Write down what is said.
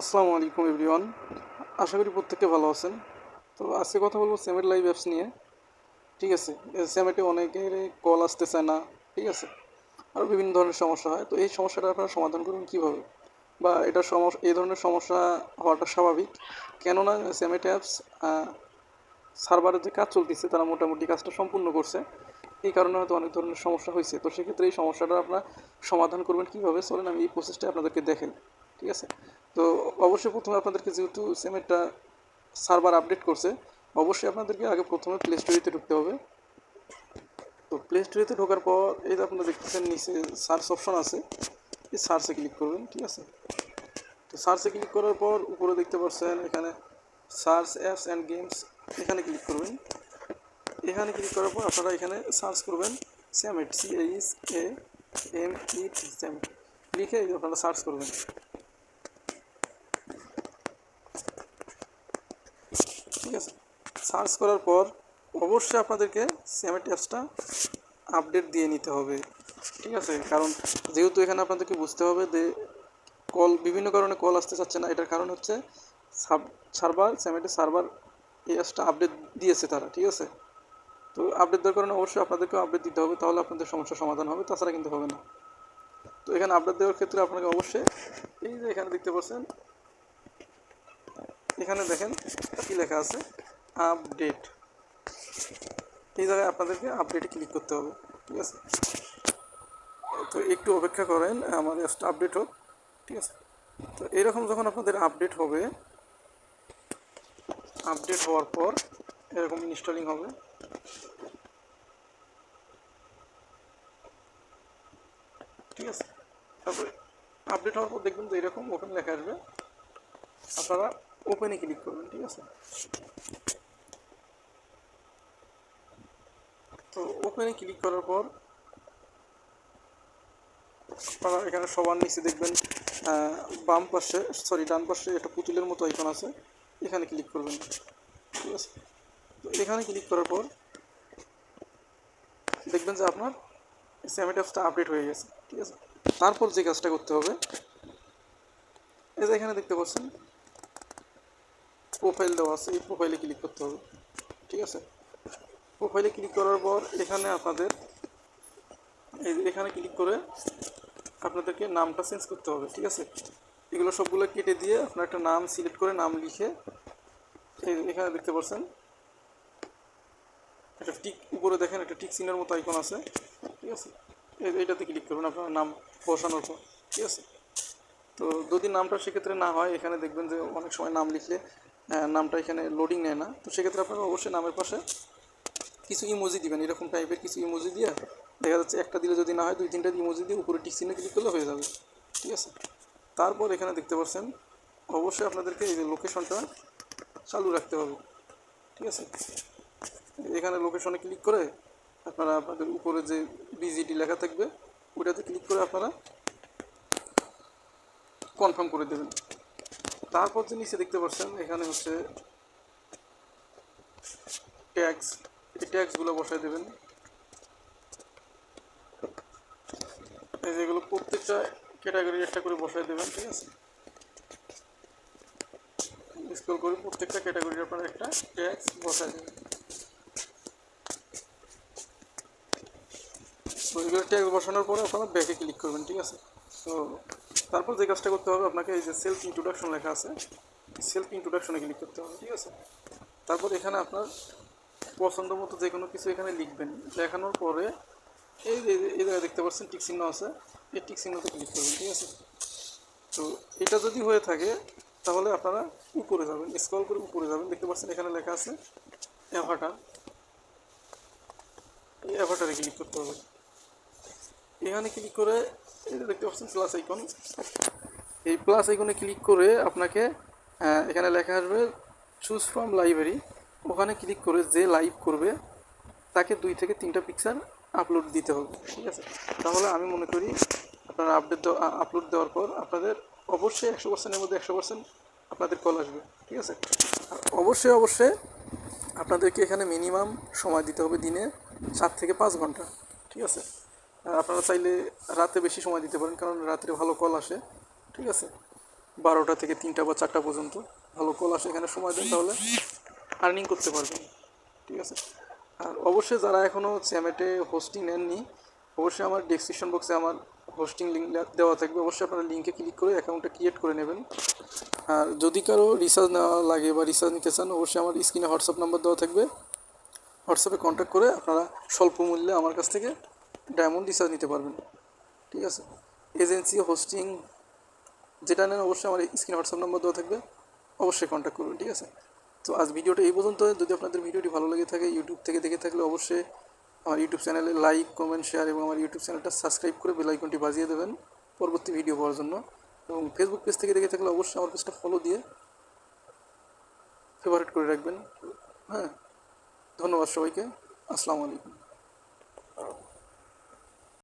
আসসালামু আলাইকুম, এভরিওয়ান। আশা করি প্রত্যেকে ভালো আছেন। তো আজকে কথা বলব সেমেট লাইভ অ্যাপস নিয়ে। ঠিক আছে? সেমেটে অনেকের কল আসতে চায় না, ঠিক আছে? আরও বিভিন্ন ধরনের সমস্যা হয়। তো এই সমস্যাটা আপনারা সমাধান করবেন কীভাবে? বা এটা সমস্যা এই ধরনের সমস্যা হওয়াটা স্বাভাবিক। কেননা সেমেট অ্যাপস সার্ভারের যে কাজ চলতেছে, তারা মোটামুটি কাজটা সম্পূর্ণ করছে। এই কারণে হয়তো অনেক ধরনের সমস্যা হয়েছে। তো সেক্ষেত্রে এই সমস্যাটা আপনারা সমাধান করবেন কীভাবে? চলেন আমি এই প্রসেসটা আপনাদেরকে দেখেন ঠিক আছে? তো অবশ্যই প্রথমে আপনাদেরকে যেহেতু সেমেটটা সার্ভার আপডেট করছে, অবশ্যই আপনাদেরকে আগে প্রথমে প্লে স্টোরিতে ঢুকতে হবে। তো প্লে স্টোরিতে ঢোকার পর এই যে আপনারা দেখতেছেন নিচে সার্চ অপশন আছে, এই সার্চে ক্লিক করবেন, ঠিক আছে? তো সার্চে ক্লিক করার পর উপরে দেখতে পাচ্ছেন এখানে সার্চ অ্যাপস অ্যান্ড গেমস এখানে ক্লিক করবেন। এখানে ক্লিক করার পর আপনারা এখানে সার্চ করবেন Chamet C H A M E T Chamet লিখে আপনারা সার্চ করবেন ঠিক আছে সার্চ করার পর অবশ্যই আপনাদেরকে স্যামেট অ্যাপসটা আপডেট দিয়ে নিতে হবে। ঠিক আছে? কারণ যেহেতু এখানে আপনাদেরকে বুঝতে হবে যে কল বিভিন্ন কারণে কল আসতে চাচ্ছে না, এটার কারণ হচ্ছে সাব সার্ভার স্যামেটের সার্ভার এই অ্যাপসটা আপডেট দিয়েছে তারা, ঠিক আছে? তো আপডেট দেওয়ার কারণে অবশ্যই আপনাদেরকেও আপডেট দিতে হবে, তাহলে আপনাদের সমস্যার সমাধান হবে, তাছাড়া কিন্তু হবে না। তো এখানে আপডেট দেওয়ার ক্ষেত্রে আপনাকে অবশ্যই এই যে এখানে দেখতে পাচ্ছেন, এখানে দেখেন কী লেখা আছে। আপডেট। এই জায়গায় আপনাদেরকে আপডেটে ক্লিক করতে হবে, ঠিক আছে? তো একটু অপেক্ষা করেন, আমার অ্যাপসটা আপডেট হোক, ঠিক আছে? তো এরকম যখন আপনাদের আপডেট হবে আপডেট হওয়ার পর এরকম ইনস্টলিং হবে। ঠিক আছে? তারপরে আপডেট হওয়ার পর দেখবেন যে এরকম ওপেন লেখা আসবে। আপনারা ওপেনে ক্লিক করবেন, ঠিক আছে? তো ওপেনে ক্লিক করার পর আপনারা এখানে সবার নিচে দেখবেন বাম পাশে সরি ডান পাশে একটা পুতুলের মতো আইকন আছে, এখানে ক্লিক করবেন। ঠিক আছে? তো এখানে ক্লিক করার পর, দেখবেন যে আপনার স্যামেট অ্যাপসটা আপডেট হয়ে গেছে। ঠিক আছে? তারপর যে কাজটা করতে হবে, এই যে এখানে দেখতে পাচ্ছেন প্রোফাইল দেওয়া আছে, এই প্রোফাইলে ক্লিক করতে হবে। ঠিক আছে? প্রোফাইলে ক্লিক করার পর এখানে আপনাদের এখানে ক্লিক করে আপনাদেরকে নামটা চেঞ্জ করতে হবে, ঠিক আছে? এগুলো সবগুলো কেটে দিয়ে আপনার একটা নাম সিলেক্ট করে নাম লিখে এখানে দেখতে পাচ্ছেন, একটা টিক উপরে দেখেন, একটা টিক চিহ্নের মতো আইকন আছে, ঠিক আছে? এইটাতে ক্লিক করবেন আপনার নাম বসানোর পর, ঠিক আছে? তো যদি নামটা সেক্ষেত্রে না হয়, এখানে দেখবেন যে অনেক সময় নাম লিখলে নামটা এখানে লোডিং নেয় না, তো সেক্ষেত্রে আপনারা অবশ্যই নামের পাশে কিছু ইমোজি দিবেন, এরকম টাইপের কিছু ইমোজি দিয়ে দেখা যাচ্ছে একটা দিলে যদি না হয়, দুই তিনটা ইমোজি দিয়ে উপরে টিক চিহ্নে ক্লিক করলে হয়ে যাবে, ঠিক আছে? তারপর এখানে দেখতে পাচ্ছেন অবশ্যই আপনাদেরকে এই যে লোকেশনটা চালু রাখতে হবে, ঠিক আছে? এখানে লোকেশনে ক্লিক করে আপনারা আপনাদের উপরে যে বিজিটি লেখা থাকবে, ওইটাতে ক্লিক করে আপনারা কনফার্ম করে দেবেন। তারপর যে নিচে দেখতে পাচ্ছেন এখানে হচ্ছে ট্যাক্স ট্যাক্সগুলো বসায় দেবেন। এই যেগুলো প্রত্যেকটা ক্যাটাগরি একটা করে বসায় দেবেন, ঠিক আছে? স্ক্রল করে প্রত্যেকটা ক্যাটাগরির আপনারা একটা ট্যাক্স বসায় দেবেন। তো এগুলো ট্যাক্স বসানোর পরে আপনারা ব্যাকে ক্লিক করবেন, ঠিক আছে? তো তারপর যে কাজটা করতে হবে, আপনাকে এই যে সেলফ ইন্ট্রোডাকশন লেখা আছে, সেলফ ইন্ট্রোডাকশনে ক্লিক করতে হবে, ঠিক আছে? তারপর এখানে আপনার পছন্দ মতো যে কোনো কিছু এখানে লিখবেন। লেখানোর পরে এই যে, এই জায়গায় দেখতে পাচ্ছেন টিক চিহ্ন আছে। এই টিক চিহ্নতে ক্লিক করবেন, ঠিক আছে? তো এটা যদি হয়ে থাকে, তাহলে আপনারা উপরে যাবেন স্ক্রল করে উপরে যাবেন। দেখতে পাচ্ছেন এখানে লেখা আছে অ্যাভাটার এই অ্যাভাটারে ক্লিক করতে হবে। এখানে ক্লিক করে, এই দেখতে পাচ্ছেন প্লাস আইকন এই প্লাস আইকনে ক্লিক করে আপনাকে এখানে লেখা আসবে চুজ ফ্রম লাইব্রেরি ওখানে ক্লিক করে যে লাইভ করবে, তাকে দুই থেকে তিনটা পিকচার আপলোড দিতে হবে, ঠিক আছে? তাহলে আমি মনে করি আপনারা আপডেট আপলোড দেওয়ার পর আপনাদের অবশ্যই একশো পার্সেন্টের মধ্যে একশো পার্সেন্ট আপনাদের কল আসবে, ঠিক আছে? আর অবশ্যই অবশ্যই আপনাদেরকে এখানে মিনিমাম সময় দিতে হবে দিনে সাত থেকে পাঁচ ঘণ্টা, ঠিক আছে? আর আপনারা চাইলে রাতে বেশি সময় দিতে পারেন, কারণ রাত্রে ভালো কল আসে, ঠিক আছে? বারোটা থেকে তিনটা বা চারটা পর্যন্ত ভালো কল আসে, এখানে সময় দেন তাহলে। আর্নিং করতে পারবেন ঠিক আছে? আর অবশ্যই যারা এখনও চ্যামেটে হোস্টিং নেননি, অবশ্যই আমার ডিসক্রিপশন বক্সে আমার হোস্টিং লিঙ্ক দেওয়া থাকবে। অবশ্যই আপনারা লিঙ্কে ক্লিক করে অ্যাকাউন্টটা ক্রিয়েট করে নেবেন। আর যদি কারও রিচার্জ নেওয়া লাগে বা রিচার্জ নিতে চান, অবশ্যই আমার স্ক্রিনে হোয়াটসঅ্যাপ নাম্বার দেওয়া থাকবে। হোয়াটসঅ্যাপে কন্ট্যাক্ট করে আপনারা স্বল্প মূল্যে আমার কাছ থেকে ডায়মন্ড রিচার্জ নিতে পারবেন। ঠিক আছে? এজেন্সি হোস্টিং যেটা নেন, অবশ্যই আমার স্ক্রিনে হোয়াটসঅ্যাপ নাম্বার দেওয়া থাকবে। অবশ্যই কন্ট্যাক্ট করবেন ঠিক আছে? তো আজ ভিডিওটা এই পর্যন্ত যদি আপনাদের ভিডিওটি ভালো লেগে থাকে ইউটিউব থেকে দেখে থাকলে অবশ্যই আমার ইউটিউব চ্যানেলে লাইক কমেন্ট শেয়ার এবং আমার ইউটিউব চ্যানেলটা সাবস্ক্রাইব করে বেলাইকনটি বাজিয়ে দেবেন পরবর্তী ভিডিও পাওয়ার জন্য। এবং ফেসবুক পেজ থেকে দেখে থাকলে অবশ্যই আমার পেজটা ফলো দিয়ে ফেভারিট করে রাখবেন। হ্যাঁ ধন্যবাদ সবাইকে। আসসালামু আলাইকুম।